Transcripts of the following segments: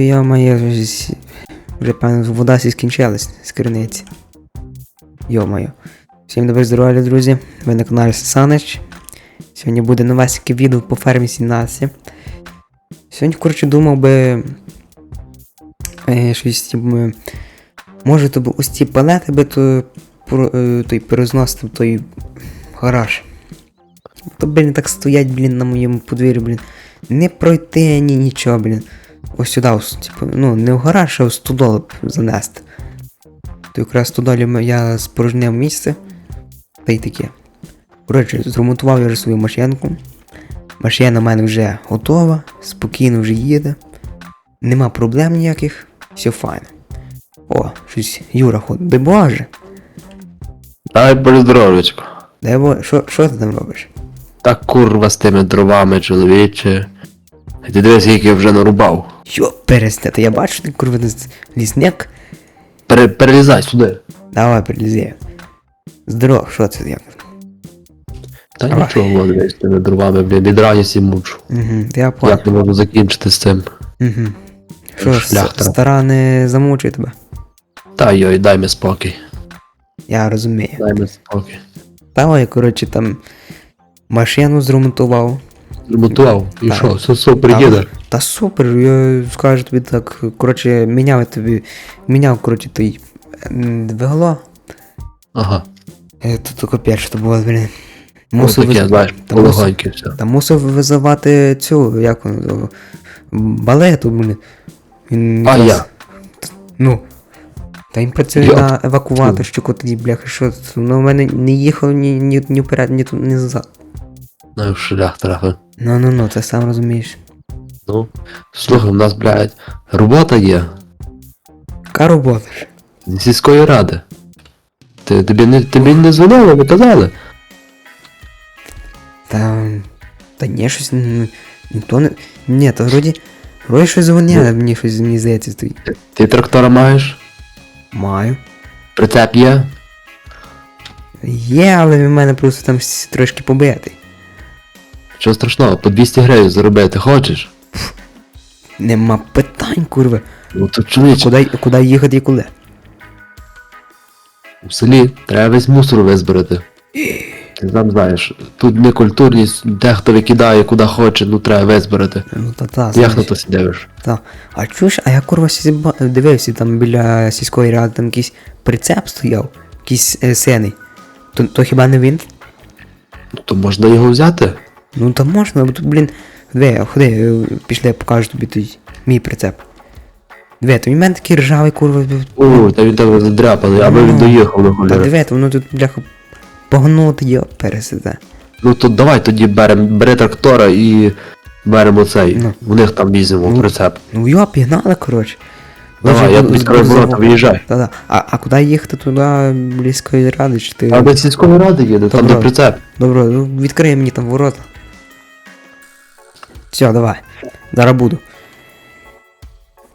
Я моє вже, певно вода сі скінчилась з криниці. Йо-моє. Всім добре здоров'я, друзі. Ви на каналі Санич. Сьогодні буде новесеньке відео по фермі Сінасі. Сьогодні, коротше, думав би. Е, щось типу, може то би ось ці палети би то, е, той перезносити в той гараж. То, блін, так стоять, блін, на моєму подвір'ї, блін. Не пройти ні нічого, блін. Ось сюди, ось, типу, ну, не в гараж, а в стодолу занести. То якраз в стодолі я спорожнив місце. Та й таке. Коротше, зремонтував я вже свою машинку. Машина в мене вже готова, спокійно вже їде. Нема проблем ніяких, все файно. О, щось Юра ходить. Де боже? Дай Боже здоров'ячко. Де боже? Що ти там робиш? Та курва з тими дровами, чоловіче. І Ти дивись, який я вже нарубав. Що пересте? Та я бачу, ти курва лісняк. Пере, перелізай сюди. Давай, прилізай. Здоров, що це як? Та Давай. нічого, дивись, з тими дровами, блін, від радісті мучу. Угу, я понял. Як не можу закінчити з цим. Угу. Що, Шлях с- треба. стара не замучує тебе? Та йой, дай мені спокій. Я розумію. Дай мені спокій. Я, коротше, там машину зремонтував. Ремонтував. І що, все супер їде. Та супер, я скажу тобі так, коротше, міняв тобі, міняв, коротше, той двигло. Ага. Е, Тут тільки перше то було, блін. Ну, Мусив, таке, виз- знаєш, та та мусив визивати цю, як воно, балету, блін. Він А я? Ну. Та він працює Я- на евакуаторщику тоді, бляха, що? Ну, в мене не їхав ні, ні, ні вперед, ні, тут, ні назад. Ну, шлях трохи. Ну, ну, ну, ти сам розумієш. Ну, слухай, у нас, блядь, робота є. Яка робота? З сільської ради. Ти, тобі, не, тобі не дзвонили, не казали? Та. Та ні, щось. Ніхто не. Ні, то вроді. Вроді щось дзвоняли, мені щось мені здається стоїть. Ти, ти трактора маєш? Маю. Прицеп є? Є, але в мене просто там трошки побитий. Що страшного, по 200 гривень заробити хочеш? Нема питань, курва. Ну то чоловіче, Куди, куди їхати і коли? у селі треба весь мусор визбирати. Ти сам знаєш, тут некультурність, дехто викидає куди хоче, ну треба визбирати. Ну та та, Як знаєш. на то сидиш? Та. А чуєш, а я курва сі дивився, там біля сільської ради там якийсь прицеп стояв, якийсь е, синий. То, то хіба не він? Ну то можна його взяти? Ну та можна, бо тут, блін, диви, ходи, е, пішли, я покажу тобі той мій прицеп. Диви, то в мене такий ржавий, курва. О, та він там задряпаний, аби він Ну, доїхав до Та холєри. диви, то воно тут, бляха, погнути йо, пересиде. Ну то давай тоді беремо, бери трактора і беремо цей. Ну. У них там візьмемо Ну. прицеп. Ну йо, пігнали, коротше. Давай, я відкрию буду ворота, виїжджай. Та-да. А, а куди їхати туди близької ради, чи ти. А до сільської ради їде, там де прицеп. Добре, ну відкрий мені там ворота. Все, давай. Зараз буду.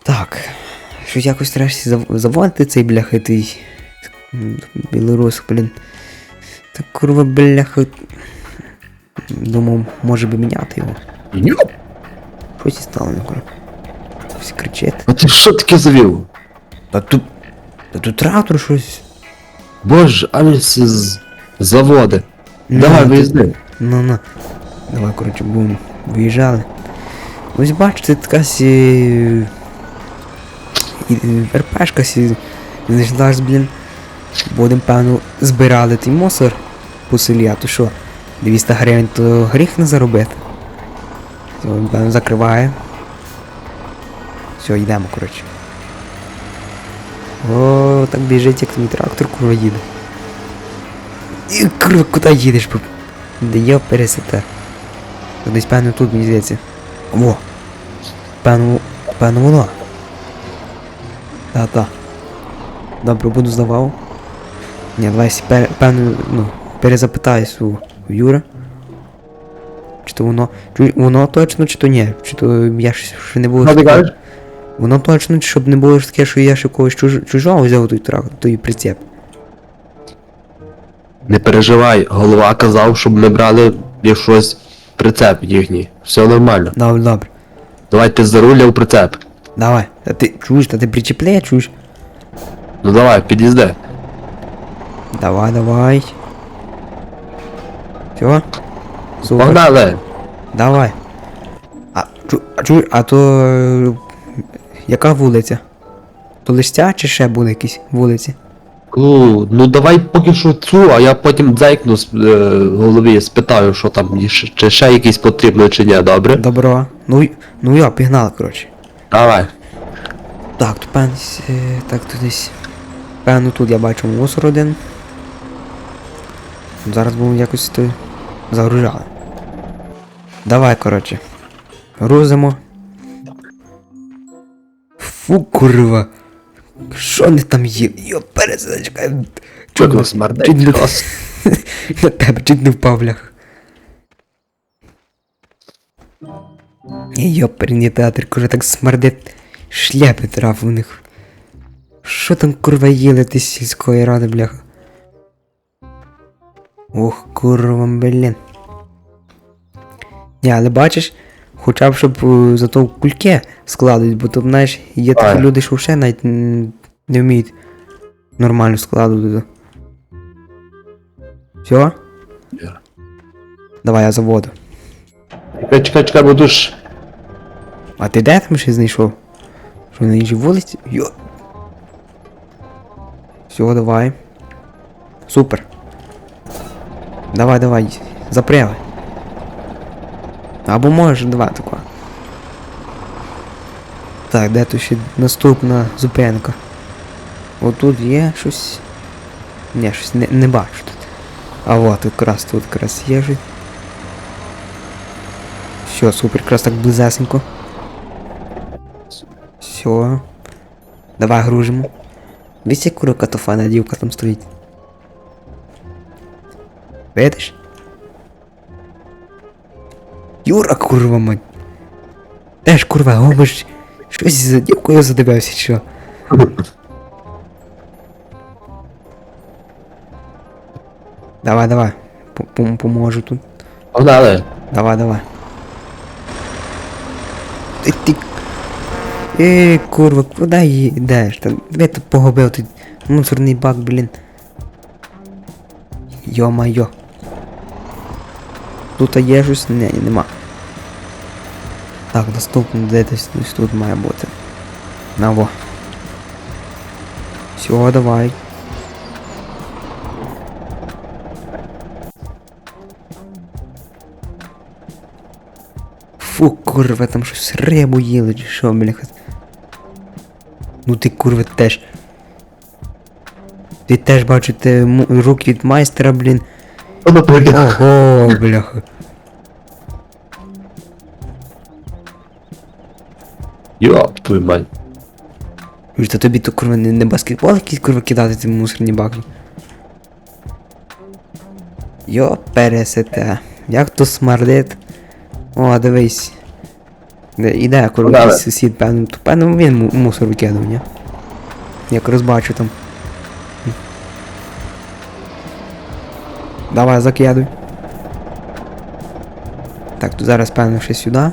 Так. Щось якось треба заводити цей бляха білорус, блін. Так курва бляха. Думав, може би міняти його. Йоп! Щось і стало не курва. Щось кричить. А ти що таке завів? Та тут. Та тут трактор щось. Боже, а з заводи. Ну, Давай виїзди. Ну на. Давай, коротше, будемо виїжджали. Ось бачите, така сі. і- РПшка сі. Знайшла ж, блін. Будемо, певно, збирали той мусор по селі, а то що? 200 гривень то гріх не заробити. То, певно, закриває. Все, йдемо, коротше. О, так біжить, як мій трактор, курва їде. І куди їдеш? де я пересете. Десь певно тут мені здається. Во. Певно, певно воно. Та-та. Добре, буду здавав. Ні, давай пер, певно, ну, перезапитаюсь у, у Юра. Чи то воно. Чи воно точно, чи то ні? Чи то я ще не було. Що ти кажеш? Воно точно, щоб не було ж таке, що я ще когось чуж, чужого взяв той трак, той прицеп. Не переживай, голова казав, щоб ми брали щось прицеп їхній. Все нормально. Добре, добре. Давай ти за руля в прицеп. Давай. Та ти чуєш, та ти причепляє, чуєш? Ну давай, під'їзди. Давай, давай. Все? Супер. Погнали! Давай. А, чу, а чуєш, а то. е, Яка вулиця? То листя чи ще були якісь вулиці? Ну, ну давай поки що цю, а я потім дзайкну з е, голові, спитаю, що там, ще- чи ще якісь потрібно, чи ні, добре? Добро. Ну, й- ну я, пігнали, коротше. Давай. Так, тут певно, е, так тут десь. Певно, тут я бачу мусор один. Зараз будемо якось то загружали. Давай, коротше. Грузимо. Фу, курва. Що не там є? Йо, пересадочка. Чого смердить? Чуть не, на тебе чуть не впав блях. Йоперний театр, каже, так смердить шляпи трав у них. Що там курва їли ти з сільської ради, бляха? Ох, курва, блін. Ні, але бачиш, хоча б щоб е, зато кульки складуть, бо то, знаєш, є такі люди, що ще навіть не вміють нормально складувати. Все? Я. Давай я заводу. Чекай, чекай, чекай, бо душ. А ти де там ще знайшов? Що на іншій вулиці? Йо. Все, давай. Супер. Давай, давай. Запрягай. Або можеш два такого. Так, де тут ще наступна зупинка? Отут є щось. Ні, щось не, не бачу тут. А от якраз тут якраз є щось. Все, супер, якраз так близесенько. Все. Давай гружимо. Вісь, як курка то файна дівка там стоїть. Видиш? Юра, курва мать. Теж курва, губиш. Щось за дівкою задивився, що? Давай, давай. Пом- Поможу тут. Погнали. Давай, давай. Ти, ти... Ей, курва, куди йдеш? Та де ти погубив тут мусорний бак, блін. Йо-майо. Тут є щось? Ні, нема. Так, наступно де десь тут має бути. На во. Все, давай. Фу, курва, там щось рибу їли, чи що, бляха. Ну ти курва теж. Ти теж бачу, ти м- рук від майстра, блін. Ого, бляха. Йоп, твою мать. Та тобі то курва не, не баскетбол якийсь курва кидати ці мусорні баки. Йо, пересете. Як то смердить. О, дивись. Де, іде курва якийсь сусід, певно, то певно він му- мусор викидав, ні? Як розбачу там. Давай, закидуй. Так, то зараз певно ще сюди.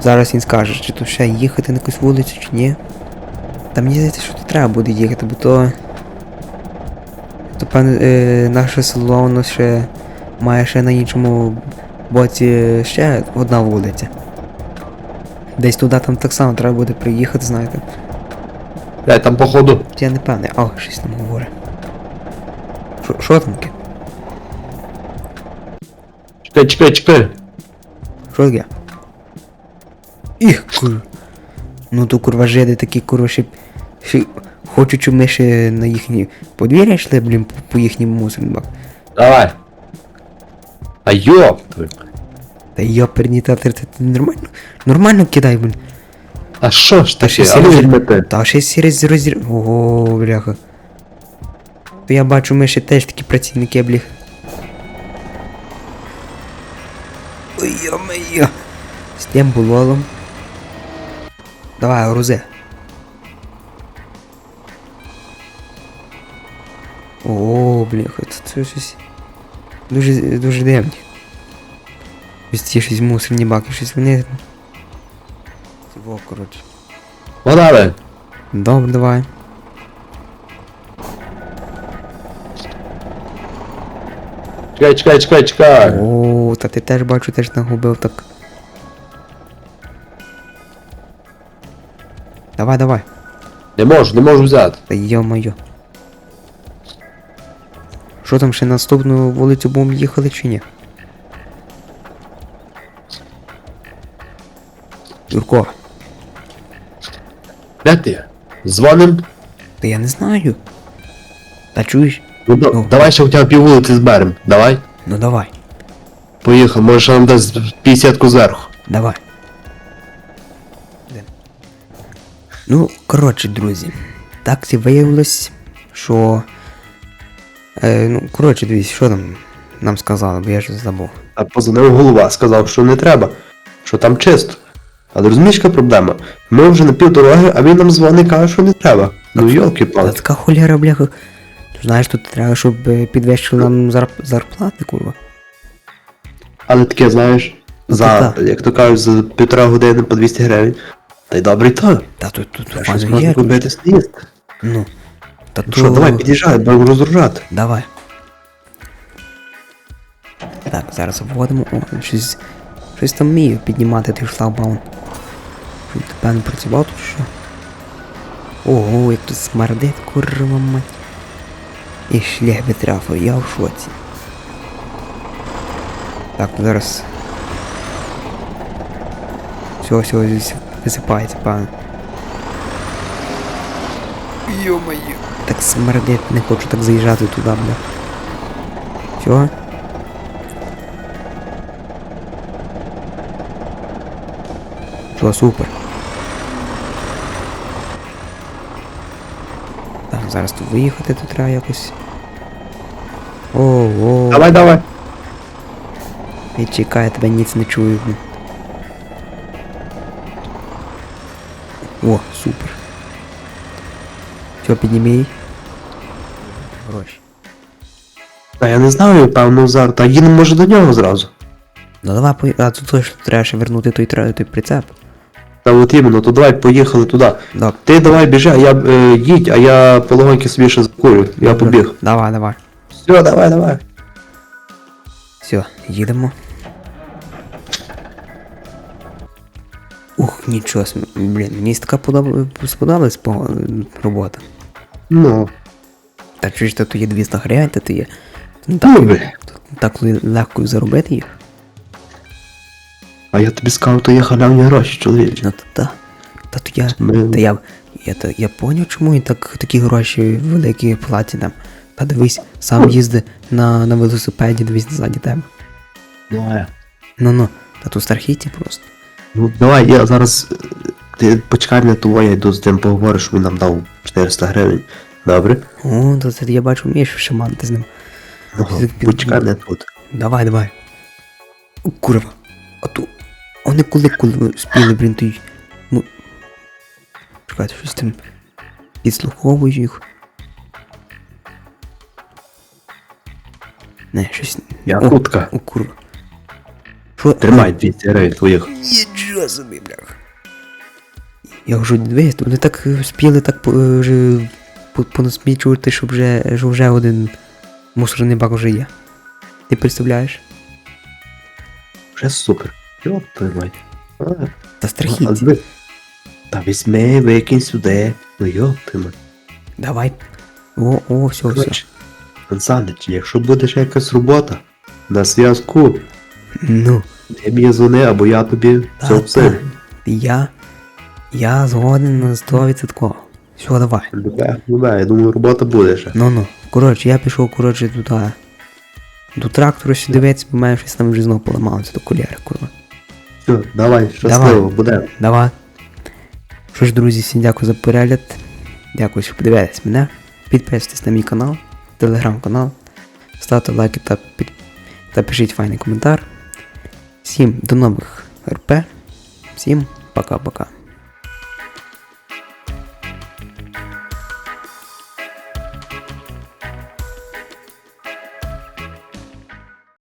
Зараз він скаже, чи то ще їхати на якусь вулицю, чи ні. Та мені здається, що тут треба буде їхати, бо то. То певно, е, наше село воно ще має ще на іншому боці ще одна вулиця. Десь туди там так само треба буде приїхати, знаєте. Дай там походу. Я не певний, о, щось там говорить. Що там таке? Чекай, чекай, чекай. Що таке? Їх, кур. Ну то курва жиди такі курва ще, ще хочуть, щоб ми ще на їхні подвір'я йшли, блін, по, по їхнім мусорним. Давай. А йоп, твою. Та йоперні татер, ти ти нормально? Нормально кидай, блін. А що ж Та ще таке? А ну сірий. Та ще сірість розір... Ого, бляха. То я бачу, ми ще теж такі працівники, бліх. Ой, йо-моє. З тим булолом. Давай, грузи. О, це, це щось. Дуже, дуже дивні. Ось ці щось мусорні баки, щось вони. Во, коротше. Погнали! Добре, давай. Чекай, чекай, чекай, чекай! О, та ти теж бачу, теж нагубив так. Давай, давай. Не можу, не можу взяти. Та йо-моє. Що там ще наступну вулицю будемо їхали чи ні? Юрко, Де ти? Дзвоним? та я не знаю. Та чуєш? Ну, да- Ну. давай ще хоча б пів вулиці зберем. Давай. Ну давай, Поїхали, може ще нам дасть 50 зверху. давай. Ну, коротше, друзі. Так це виявилось, що. Е, ну, коротше, дивіться, що там нам сказали, бо я ж забув. А позвонив голова, сказав, що не треба, що там чисто. Але розумієш, яка проблема? Ми вже на пів дороги, а він нам дзвонить і каже, що не треба. Ну йолки Та палки така холєра, бляха. Ти знаєш, тут треба, щоб е, підвищили нам зарп- зарплати, курва. Але таке, знаєш, за, та. як то кажуть, за півтора години по 200 гривень. Та й добре й то. Та тут тут Та щось можна купити. Ну. Та Ну що, давай, під'їжджай, будемо розгружати. Давай. Так, зараз вводимо. О, щось. Щось там вмію піднімати той шлагбаун. Щоб ти певно працював тут що. Ого, як тут смердить, курва мать. І шлях би трафив, я в шоці. Так, зараз. Все, все, здесь висипається, певно. Ё-моё. Так смердить, не хочу так заїжджати туди, бля. Все? Що, супер. Так, зараз тут виїхати тут треба якось. О, о, Давай, давай. і чекай, я тебе ніц не чую. О, супер. Все, підніми. Гроші. Та я не знаю, певно, зараз. Та їдемо може до нього зразу. Ну давай по... А тут точно треба ще вернути той, тра- той прицеп. Та от іменно, то давай поїхали туди. Да. Ти давай біжи, а я е, їдь, а я полегоньки собі ще закурю. Я побіг. Давай, давай. Все, давай, давай. Все, їдемо. Ух, нічого. Блін, мені така подоб... сподобалась по... робота. Ну, Так що ж тут є 200 гривень, то є. Ну, ну так, так легко заробити їх. А я тобі сказав, то є халявні гроші, чоловіче. Ну то та. Та то я. Ми- Та я. Я, та, я поняв, чому і так такі гроші великі платять нам. Та дивись, сам їзди на, на велосипеді, дивись ззаді тебе. Давай. Ну ну, та тут страхіття просто. Ну давай, я зараз. Ти почекай на того, я йду з тим поговорю, щоб він нам дав 400 гривень. Добре? О, то це я бачу, вмієш шаманти з ним. Ну, почекай мене тут. Давай, давай. О, курва. А то. Вони коли коли спіли, блін, той. Ну. Чекайте, щось там. Підслуховую їх. Не, щось. Я О, кутка. О, курва. Що? Тримай 200 гривень твоїх. Нічого собі, блях. Я вже дивись, вони так е, спіли так по- е, вже по- понасмічувати, що вже, що вже один мусорний бак вже є. Ти представляєш? Вже супер. Йоп, тримай. А, Та а, страхіття. диви. Та візьми, викинь сюди. Ну йоп, тримай. Давай. О, о, все, все. Коротше, Саныч, якщо буде ще якась робота, на зв'язку, Ну, ти мені дзвони, або я тобі все та, все. та. Я. Я згоден на 100%. Все, давай. Любе, любе, я думаю, робота буде ще. Ну ну. Коротше, я пішов, коротше, туди. До трактору ще дивитися, бо мене щось там вже знову поламалося до кольори, курва. Все, давай, щасливо, буде. Давай. Що ж, друзі, всім дякую за перегляд. Дякую, що подивились мене. Підписуйтесь на мій канал, телеграм-канал. Ставте лайки та, під... та пишіть файний коментар. Всім до нових РП. Всім пока-пока.